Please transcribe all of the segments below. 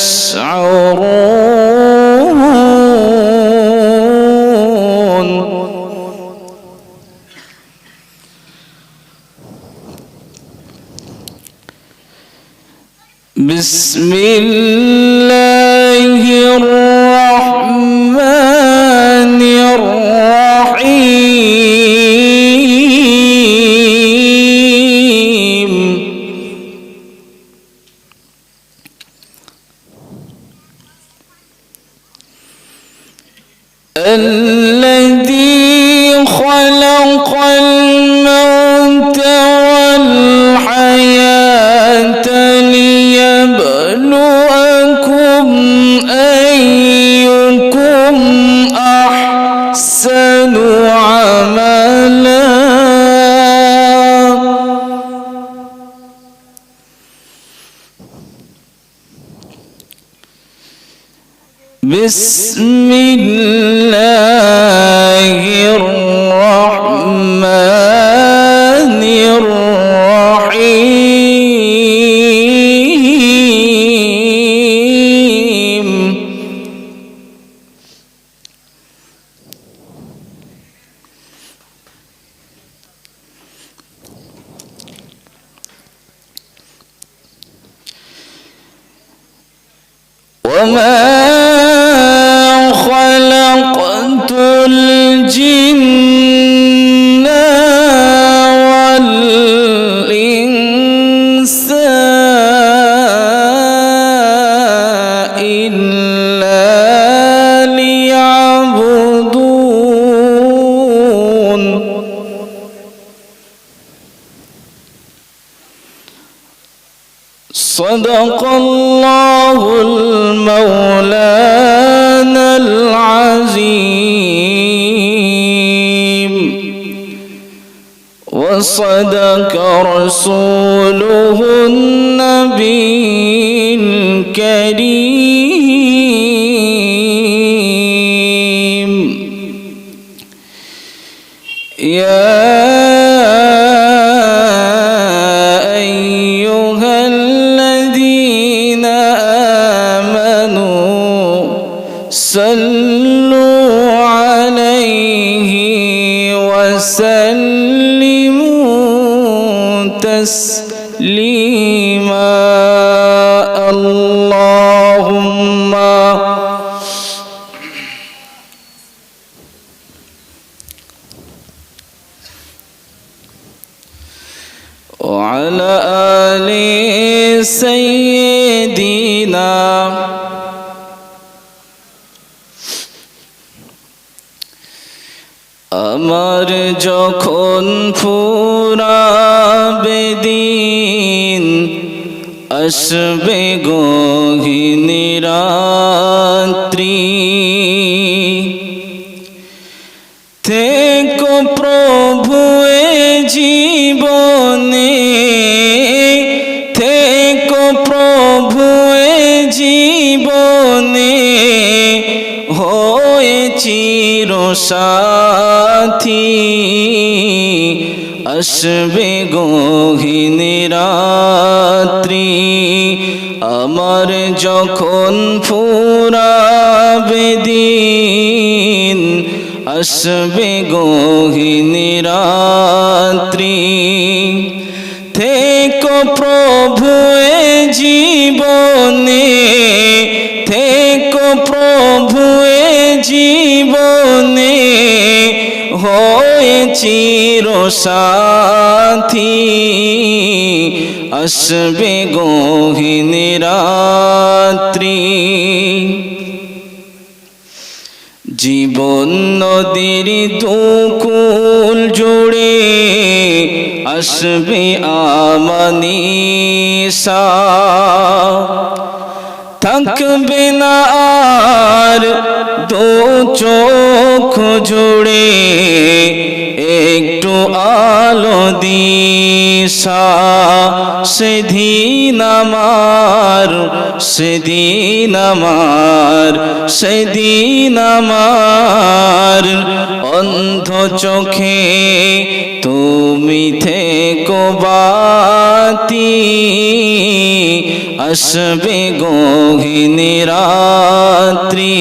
يشعرون بسم this صدق الله المولانا العظيم. وصدق رسوله النبي الكريم. يا صلوا عليه وسلموا. ফুরাবে দিন আসবে গহিনী রাত্রি থেকো প্রভু জীবনে থেকো প্রভু জীবনে হয়ে চির সাথী আসবে গহিনী রাত্রি, আমার যখন ফুরাবে দিন, আসবে গহিনী রাত্রি। থেকো প্রভু জীবনে, থেকো প্রভু জীবনে হয়ে চির সাথী। আসবে গহিনী রাত্রি। জীবন নদীর দুকুল জুড়ে আসবে আমানিসা। থাকবে না দু চোখ জুড়ে একটু আলো দিশা, সেদিন আমার সেদিন আমার সেদিন আমার। অন্ধ চোখে তুমি থেকো বাতি আসবে গো গহিনী রাত্রি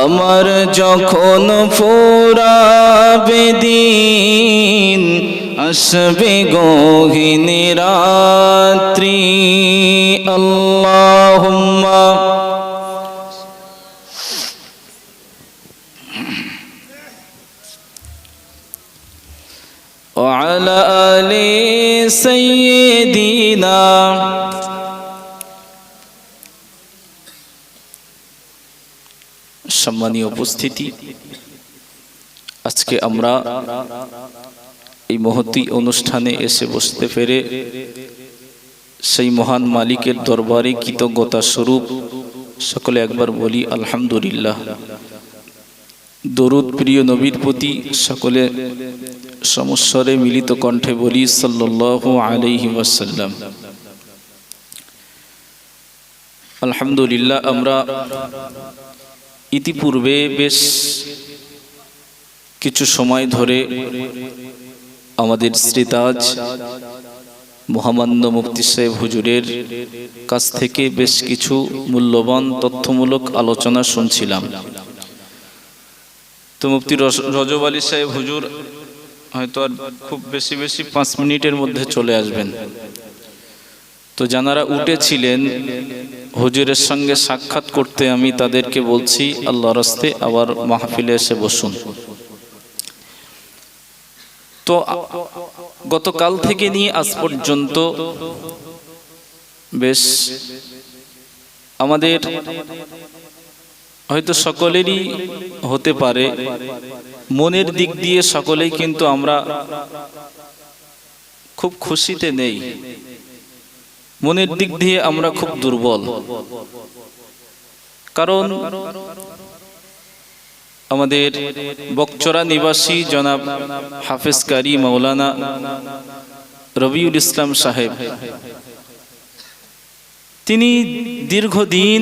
আমার যখন ফুরাবে দিন আসবে গহিনী রাত্রি আল্লাহুম্মা وعلى آل سيدنا সম্মানীয় উপস্থিতি, আজকে আমরা এই মহতি অনুষ্ঠানে এসে বসতে পেরে সেই মহান মালিকের দরবারে কৃতজ্ঞতা স্বরূপ সকলে একবার বলি আলহামদুলিল্লাহ। দরুদ প্রিয় নবীর প্রতি সকলে সমস্বরে মিলিত কণ্ঠে বলি সাল্লাল্লাহু আলাইহি ওয়াসাল্লাম। আলহামদুলিল্লাহ আমরা ইতিপূর্বে বেশ কিছু সময় ধরে আমাদের শ্রীতাজ মহামান্য মুফতি সাহেব হুজুরের কাছ থেকে বেশ কিছু মূল্যবান তথ্যমূলক আলোচনা শুনছিলাম। তো রস- রজব আলী সাহেব হুজুর হয়তো আর খুব বেশি বেশি পাঁচ মিনিটের মধ্যে চলে আসবেন। তো যারা উঠেছিলেন হুজুরের সঙ্গে সাক্ষাৎ করতে আমি তাদেরকে বলছি আল্লাহ রাস্তে আবার মাহফিলে এসে বসুন। তো গতকাল থেকে নিয়ে আজ পর্যন্ত বেশ আমাদের হয়তো সকলেরই হতে পারে, মনের দিক দিয়ে সকলেই কিন্তু আমরা খুব খুশিতে নেই। মনের দিক দিয়ে আমরা খুব দুর্বল। কারণ আমাদের বকচরা নিবাসী জনাব হাফেজ কারি মৌলানা রবিউল ইসলাম সাহেব। তিনি দীর্ঘদিন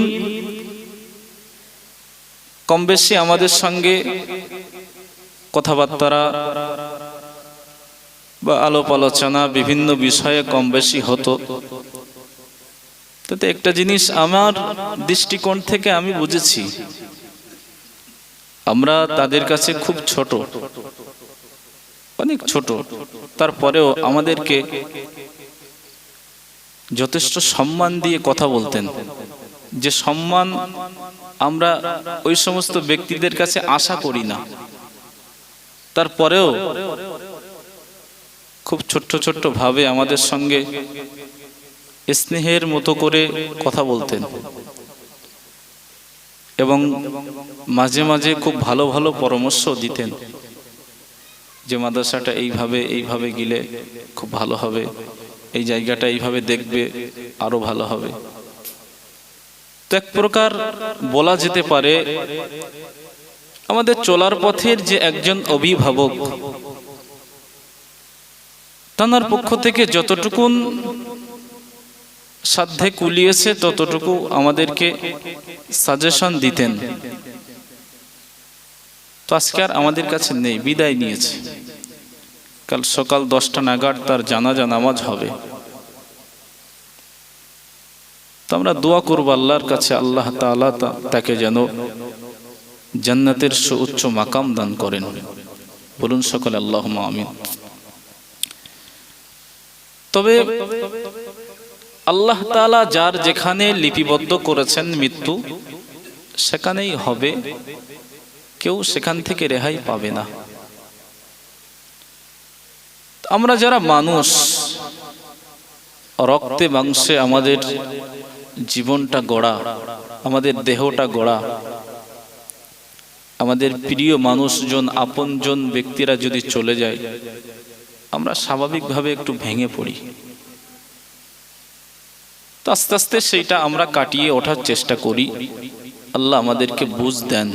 কম বেশি আমাদের সঙ্গে কথাবার্তা বা আলোপ আলোচনা বিভিন্ন বিষয়ে কম বেশি হতো। তাতে একটা জিনিস আমার দৃষ্টিকোণ থেকে আমি বুঝেছি। আমরা তাদের কাছে খুব ছোট, অনেক ছোট। তারপরেও আমাদেরকে যথেষ্ট সম্মান দিয়ে কথা বলতেন। যে সম্মান আমরা ওই সমস্ত ব্যক্তিদের কাছে আশা করি না। তারপরেও খুব ছোট্ট ছোট্ট ভাবে আমাদের সঙ্গে স্নেহের মতো করে কথা বলতেন। এবং মাঝে মাঝে খুব ভালো ভালো পরামর্শ দিতেন যে, মাদ্রাসাটা এইভাবে এইভাবে গেলে খুব ভালো হবে। এই জায়গাটা এইভাবে দেখবে, আরও ভালো হবে। তো এক প্রকার বলা যেতে পারে, আমাদের চলার পথের যে একজন অভিভাবক, তানার পক্ষ থেকে যতটুকুন সাধ্যে কুলিয়েছে, ততটুকু আমাদেরকে সাজেশন দিতেন। তো আজকে আর আমাদের কাছে নেই, বিদায় নিয়েছে। কাল সকাল দশটা নাগাদ তার জানাজা নামাজ হবে। তো আমরা দোয়া করব আল্লাহর কাছে, আল্লাহ তাআলা তা- তাকে যেন জান্নাতের সুউচ্চ মাকাম দান করেন। বলুন সকলে আল্লাহ আমিন। তবে আল্লাহ তালা যার যেখানে লিপিবদ্ধ করেছেন মৃত্যু, সেখানেই হবে। কেউ সেখান থেকে রেহাই পাবে না। আমরা যারা মানুষ, রক্তে, মাংসে আমাদের জীবনটা গড়া, আমাদের দেহটা গড়া, আমাদের প্রিয় মানুষজন, আপনজন ব্যক্তিরা যদি চলে যায়, আমরা স্বাভাবিকভাবে একটু ভেঙে পড়ি। তো আস্তে আস্তে সেইটা আমরা কাটিয়ে ওঠার চেষ্টা করি। আল্লাহ আমাদেরকে বুঝ দেন।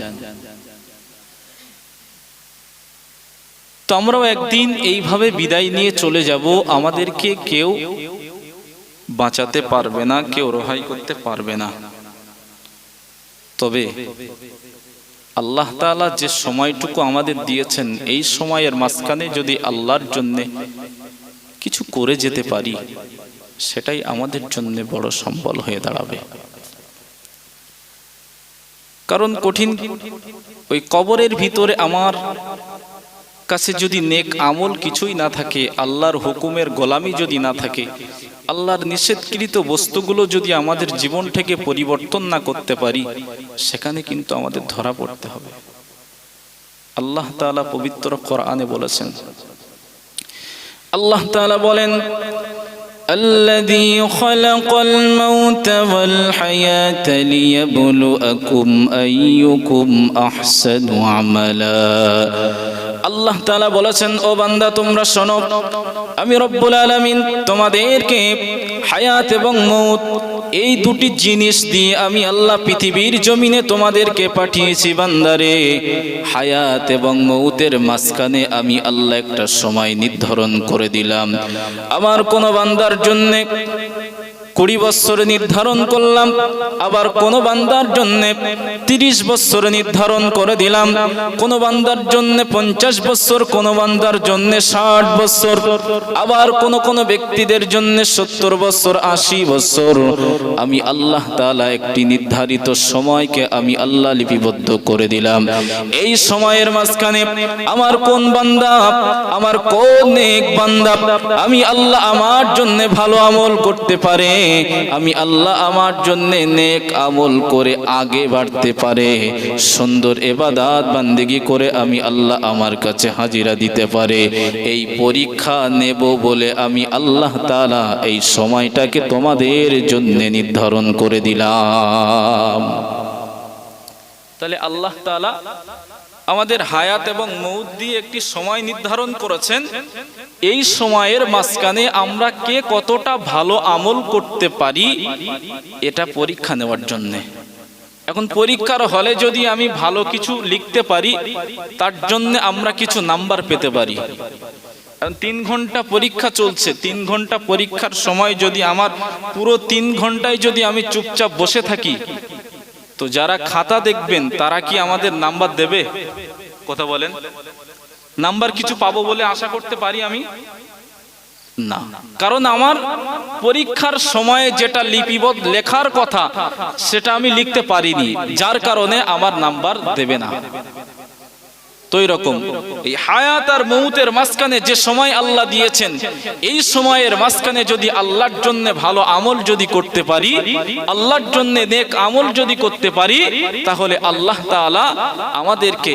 তো আমরাও একদিন এইভাবে বিদায় নিয়ে চলে যাব। আমাদেরকে কেউ বাঁচাতে পারবে না, কেউ রেহাই করতে পারবে না। তবে আল্লাহ তাআলা যে সময়টুকু আমাদের দিয়েছেন, এই সময়ের মাঝখানে যদি আল্লাহর জন্যে কিছু করে যেতে পারি সেটাই আমাদের জন্য বড় সম্বল হয়ে দাঁড়াবে। কারণ কঠিন ওই কবরের ভিতরে আমার কাছে যদি নেক আমল কিছুই না থাকে, আল্লাহর হুকুমের গোলামি যদি না থাকে, আল্লাহর নিষেধকৃত বস্তুগুলো যদি আমাদের জীবন থেকে পরিবর্তন না করতে পারি, সেখানে কিন্তু আমাদের ধরা পড়তে হবে। আল্লাহ তাআলা পবিত্র কোরআনে বলেছেন, আল্লাহ তাআলা বলেন الذي خلق الموت والحياة ليبلوكم أيكم أحسن عملا আল্লাহ তাআলা বলেছেন ও বান্দা তোমরা শোনো আমি রব্বুল আলামিন তোমাদেরকে হায়াত এবং মৌত এই দুটি জিনিস দিয়ে আমি আল্লাহ পৃথিবীর জমিনে তোমাদেরকে পাঠিয়েছি বান্দারে। হায়াত এবং মৌতের মাঝখানে আমি আল্লাহ একটা সময় নির্ধারণ করে দিলাম। আমার কোনো বান্দার জন্য কুড়ি বছর নির্ধারণ করলাম, আবার কোন বান্দার জন্য তিরিশ বছর নির্ধারণ করে দিলাম, কোন বান্দার জন্য পঞ্চাশ বছর, কোন বান্দার জন্য ষাট বছর, আবার কোন কোন ব্যক্তিদের জন্য সত্তর বছর, আশি বছর। আমি আল্লাহ তাআলা একটি নির্ধারিত সময়কে আমি আল্লাহ লিপিবদ্ধ করে দিলাম। এই সময়ের মাঝখানে আমার কোন বান্দা, আমার কোন নেক বান্দা, আমি আল্লাহ আমার জন্য ভালো আমল করতে পারে? আমি আল্লাহ আমার জন্য নেক আমল করে আগে বাড়তে পারে। সুন্দর এবাদাত বান্দিগি করে আমি আল্লাহ আমার কাছে হাজিরা দিতে পারে। এই পরীক্ষা নেব বলে আমি আল্লাহ তাআলা এই সময়টাকে তোমাদের জন্য নির্ধারণ করে দিলাম। তাহলে আল্লাহ তাআলা আমাদের হায়াত এবং মৌত দিয়ে একটি সময় নির্ধারণ করেছেন। এই সময়ের মাঝখানে আমরা কে কতটা ভালো আমল করতে পারি, এটা পরীক্ষা নেওয়ার জন্য। এখন পরীক্ষার হলে যদি আমি ভালো কিছু লিখতে পারি, তার জন্য আমরা কিছু নাম্বার পেতে পারি। কারণ তিন ঘণ্টা পরীক্ষা চলছে, তিন ঘণ্টা পরীক্ষার সময় যদি আমার পুরো তিন ঘন্টায় যদি আমি চুপচাপ বসে থাকি, তো যারা খাতা দেখবেন, তারা কি আমাদের নাম্বার দেবে? কথা বলেন। নাম্বার কিছু পাবো বলে আশা করতে পারি আমি? না। কারণ আমার পরীক্ষার সময়ে যেটা লিপিবদ্ধ লেখার কথা, সেটা আমি লিখতে পারিনি, যার কারণে আমার নাম্বার দেবে না। তো রকম। এই হায়াত আর মৌতের মাঝখানে যে সময় আল্লাহ দিয়েছেন, এই সময়ের মাঝখানে যদি আল্লাহর জন্য ভালো আমল যদি করতে পারি, আল্লাহর জন্য নেক আমল যদি করতে পারি, তাহলে আল্লাহ তাআলা আমাদেরকে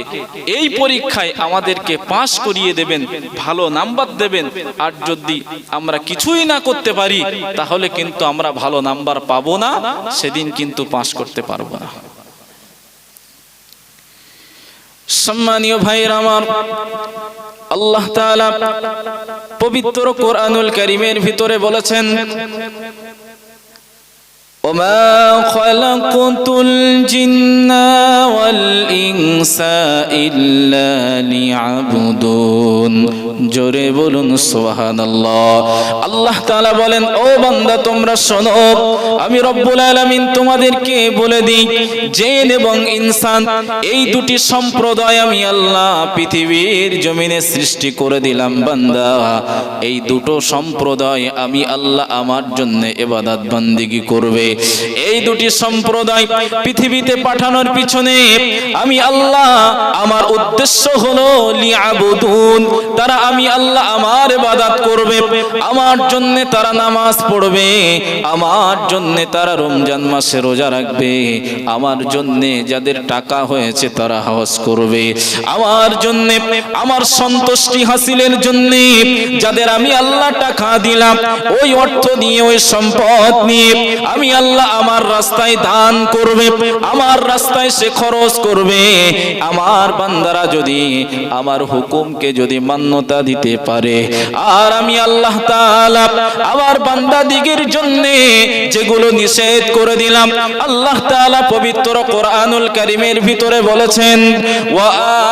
এই পরীক্ষায় আমাদেরকে পাশ করিয়ে দেবেন, ভালো নাম্বার দেবেন। আর যদি আমরা কিছুই না করতে পারি, তাহলে কিন্তু আমরা ভালো নাম্বার পাবো না, সেদিন কিন্তু পাশ করতে পারব না। সম্মানীয় ভাইয়ের আমার আল্লাহ পবিত্র কোরআনুল করিমের ভিতরে বলেছেন وما خلقت الجن والإنس إلا ليعبدون জোরে বলুন সুবহানাল্লাহ আল্লাহ তাআলা বলেন ও বান্দা তোমরা শোনো আমি রব্বুল আলামিন তোমাদেরকে বলে দিই জিন এবং ইনসান এই দুটি সম্প্রদায় আমি আল্লাহ পৃথিবীর জমিনে সৃষ্টি করে দিলাম বান্দা এই দুটো সম্প্রদায় আমি আল্লাহ আমার জন্য ইবাদত বান্দিগি করবে এই দুটি সম্প্রদায় পৃথিবীতে পাঠানোর পিছনে আমি আল্লাহ, আমার উদ্দেশ্য হলো লিয়াবুদুন। তারা আমি আল্লাহ, আমার ইবাদত করবে। আমার জন্য তারা নামাজ পড়বে। আমার জন্য তারা রমজান মাসে রোজা রাখবে। আমার জন্য যাদের টাকা হয়েছে তারা হজ করবে। আমার জন্য, আমার সন্তুষ্টি হাসিলের জন্য যাদের আমি আল্লাহ টাকা দিলাম, ওই অর্থ নিয়ে, ওই সম্পদ নিয়ে আমি আল্লাহ আমার রাস্তায় দান করবে, আমার রাস্তায় সে খরচ করবে। আমার বান্দারা যদি আমার হুকুমকে যদি মান্যতা দিতে পারে, আর আমি আল্লাহ তাআলা আমার বান্দা দিগের জন্য যেগুলো নিষেধ করে দিলাম, আল্লাহ তাআলা পবিত্র কোরআনুল কারীমের ভিতরে বলেছেন, ওয়া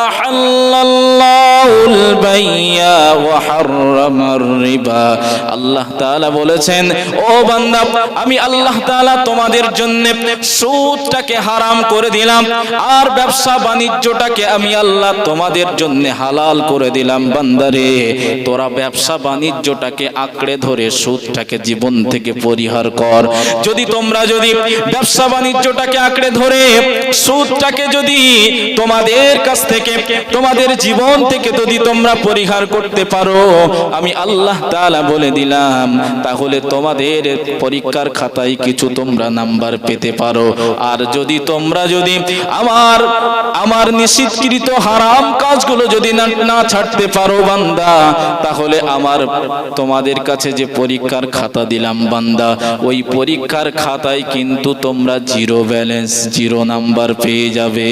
আহাল্লাল্লাহুল বাইয়া ওয়া হাররামার রিবা। আল্লাহ তাআলা বলেছেন, ও বান্দা, আমি আল্লাহ তাআলা তাআলা তোমাদের জন্য সুদটাকে হারাম করে দিলাম, আর ব্যবসা বাণিজ্যটাকে আমি আল্লাহ তোমাদের জন্য হালাল করে দিলাম, বান্দারে। তোরা ব্যবসা বাণিজ্যটাকে আঁকড়ে ধরে সুদটাকে জীবন থেকে পরিহার কর। যদি তোমরা যদি ব্যবসা বাণিজ্যটাকে আঁকড়ে ধরে সুদটাকে যদি তোমাদের কাছ থেকে, তোমাদের জীবন থেকে যদি তোমরা পরিহার করতে পারো, আমি আল্লাহ তাআলা বলে দিলাম, তাহলে তোমাদের পরীক্ষার খাতায় কিছু তোমরা নাম্বার পেতে পারো। আর যদি তোমরা যদি আমার আমার নিষিদ্ধকৃত হারাম কাজগুলো যদি না ছাড়তে পারো বান্দা, তাহলে আমার তোমাদের কাছে যে পরীক্ষার খাতা দিলাম বান্দা, ওই পরীক্ষার খাতায় কিন্তু তোমরা জিরো ব্যালেন্স, জিরো নাম্বার পেয়ে যাবে।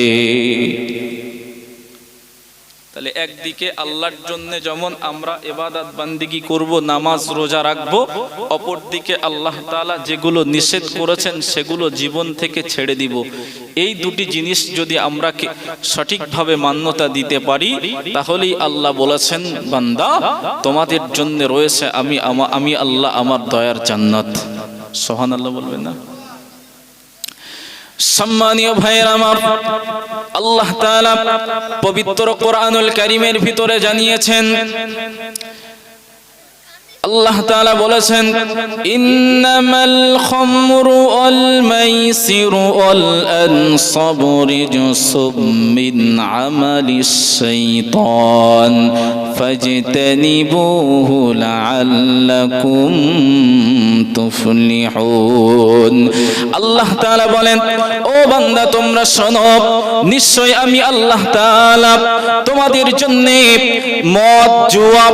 তাহলে একদিকে আল্লাহর জন্য যেমন আমরা এবাদাত বান্দিগি করব, নামাজ রোজা রাখব, অপরদিকে আল্লাহ তাআলা যেগুলো নিষেধ করেছেন সেগুলো জীবন থেকে ছেড়ে দিব। এই দুটি জিনিস যদি আমরা সঠিকভাবে মান্যতা দিতে পারি, তাহলেই আল্লাহ বলেছেন, বান্দা, তোমাদের জন্য রয়েছে আমি আমি আল্লাহ আমার দয়ার জান্নাত। সোহান আল্লাহ বলবেন না? সম্মানীয় ভাইয়ের আমার আল্লাহ তাআলা পবিত্র কোরআনুল কারীমের ভিতরে জানিয়েছেন আল্লাহ তাআলা বলেছেন, ইন্নামাল খামরু ওয়াল মাইসিরু ওয়াল আনসাবু রিজসুম মিন আমালিশ শাইতান ফাজতানিবুহু লাআল্লাকুম তুফলিহুন। আল্লাহ তাআলা বলেন, ও বান্দা, তোমরা শোনো, নিশ্চয় আমি আল্লাহ তাআলা তোমাদের জন্য মদ, জুয়া,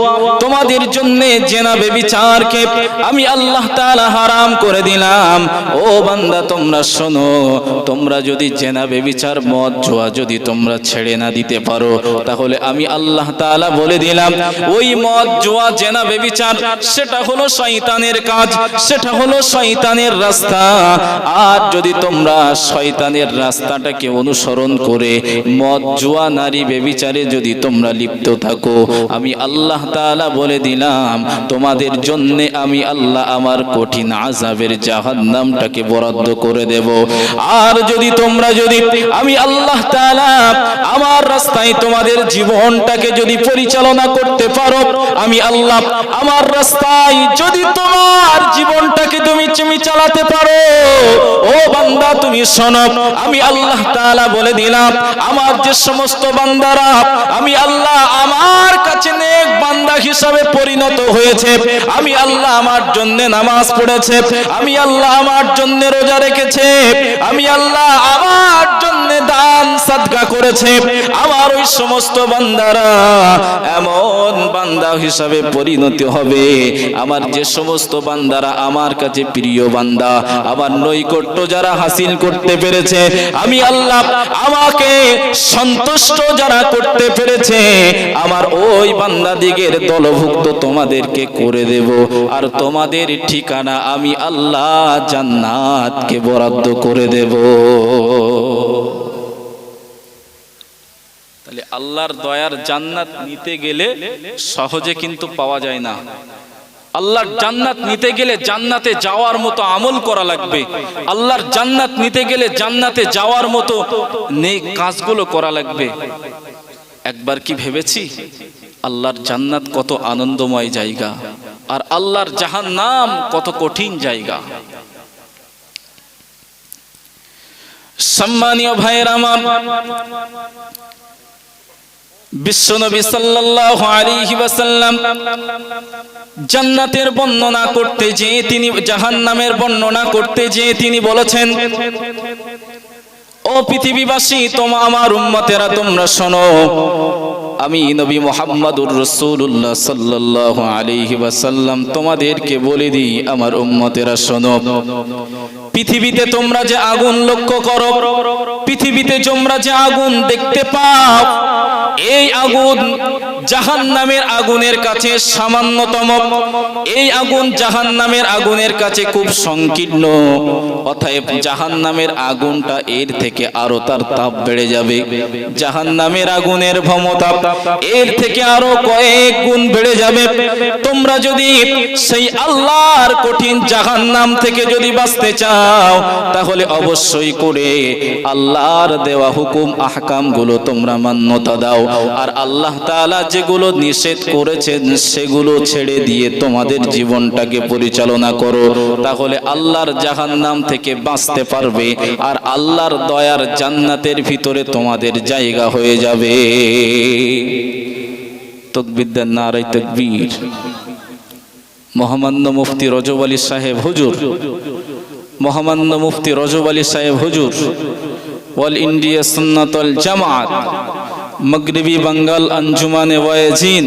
তোমাদের জন্য জেনা বেবিচারকে আমি আল্লাহ তাআলা হারাম করে দিলাম। ও বান্দা তোমরা শোনো তোমরা যদি জেনা বেবিচার মদ জুয়া যদি তোমরা ছেড়ে না দিতে পারো তাহলে আমি আল্লাহ তাআলা বলে দিলাম ওই মদ জুয়া জেনা বেবিচার সেটা হলো শয়তানের কাজ সেটা হলো শয়তানের রাস্তা। আর যদি তোমরা শয়তানের রাস্তাটাকে অনুসরণ করে মদ জুয়া নারী বেবিচারে যদি তোমরা লিপ্ত থাকো আমি আল্লাহ তাআলা বলে দিলাম তোমাদের জন্য আমি আল্লাহ আমার কঠিন আজাবের জাহান্নামটাকে বরাদ্দ করে দেব। আর যদি তোমরা যদি আমি আল্লাহ তাআলা আমার রাস্তায় তোমাদের জীবনটাকে যদি পরিচালনা করতে পারো, আমি আল্লাহ আমার রাস্তায় যদি তোমার জীবনটাকে তুমি তুমি চালাতে পারো, ও বান্দা তুমি শোনো, আমি আল্লাহ তাআলা বলে দিলাম, আমার যে সমস্ত বান্দারা, আমি আল্লাহ আমার কাছে নেক বান্দা হিসাবে পরিণত হয়েছে। আমি আল্লাহ আমার জন্য নামাজ পড়েছে, আমি আল্লাহ আমার জন্য রোজা রেখেছে, আমি আল্লাহ আমার জন্য দান সাদকা করেছে। আমার ওই সমস্ত বান্দারা এমন বান্দা হিসাবে পরিণতি হবে। আমার যে সমস্ত বান্দারা আমার কাছে প্রিয় বান্দা, আমার নৈকট্য যারা হাসিল করতে পেরেছে, আমি আল্লাহ আমাকে সন্তুষ্ট যারা করতে পেরেছে, আমার ওই বান্দা দিগের দলভুক্ত তোমাদেরকে করে দেব। আর তোমাদের ঠিকানা আমি আল্লাহ জান্নাতকে বরাদ্দ করে দেব। তাহলে আল্লাহর দয়ার জান্নাত নিতে গেলে সহজে কিন্তু পাওয়া যায় না। আল্লাহর জান্নাত নিতে গেলে জান্নাতে যাওয়ার মতো আমল করা লাগবে। আল্লাহর জান্নাত নিতে গেলে জান্নাতে যাওয়ার মতো নেই কাজগুলো করা লাগবে। একবার কি ভেবেছি? আল্লাহর জান্নাত কত আনন্দময় জায়গা, আর আল্লাহর জাহান্নাম কত কঠিন জায়গা। সম্মানীয় ভাইয়ের আমার, বিশ্বনবী সাল্লাল্লাহু আলাইহি ওয়াসাল্লাম জান্নাতের বর্ণনা করতে যে তিনি, জাহান্নামের বর্ণনা করতে যে তিনি বলেছেন, ও পৃথিবীবাসী, তোমা, আমার উম্মতেরা, তোমরা শোনো আমি নবী মোহাম্মদুর রসুল্লাহ সাল্লাহ আলিহি বাসাল্লাম তোমাদেরকে বলে দিই, আমার উম্মতেরা শোনো। পৃথিবীতে তোমরা যে আগুন লক্ষ্য করো, পৃথিবীতে তোমরা যে আগুন দেখতে পাও, এই আগুন জাহান নামের আগুনের কাছে সামান্যতম। এই আগুন জাহান নামের আগুনের কাছে খুব সংকীর্ণ। অতএব জাহান নামের আগুনটা এর থেকে আরও তার তাপ বেড়ে যাবে। জাহান নামের আগুনের ভমতাপ এর থেকে আরও কয়েক গুণ বেড়ে যাবে। তোমরা যদি সেই আল্লাহর কঠিন জাহান্নাম থেকে যদি বাঁচতে চাও, তাহলে অবশ্যই করে আল্লাহর দেওয়া হুকুম আহকামগুলো তোমরা মান্যতা দাও। আর আল্লাহ তাআলা যেগুলো নিষেধ করেছেন, সেগুলো ছেড়ে দিয়ে তোমাদের জীবনটাকে পরিচালনা করো। তাহলে আল্লাহর জাহান্নাম থেকে বাঁচতে পারবে আর আল্লাহর দয়ার জান্নাতের ভিতরে তোমাদের জায়গা হয়ে যাবে। তকবিদ্যার নারাই তকবীর। মহামান্য মুফতি রজব আলী সাহেব, হুজুর। মহামান্য মুফতি রজব আলী সাহেব, হুজুর। All India Sunnatul Jamaat. मगरबी बंगाल अंजुमान वायजीन।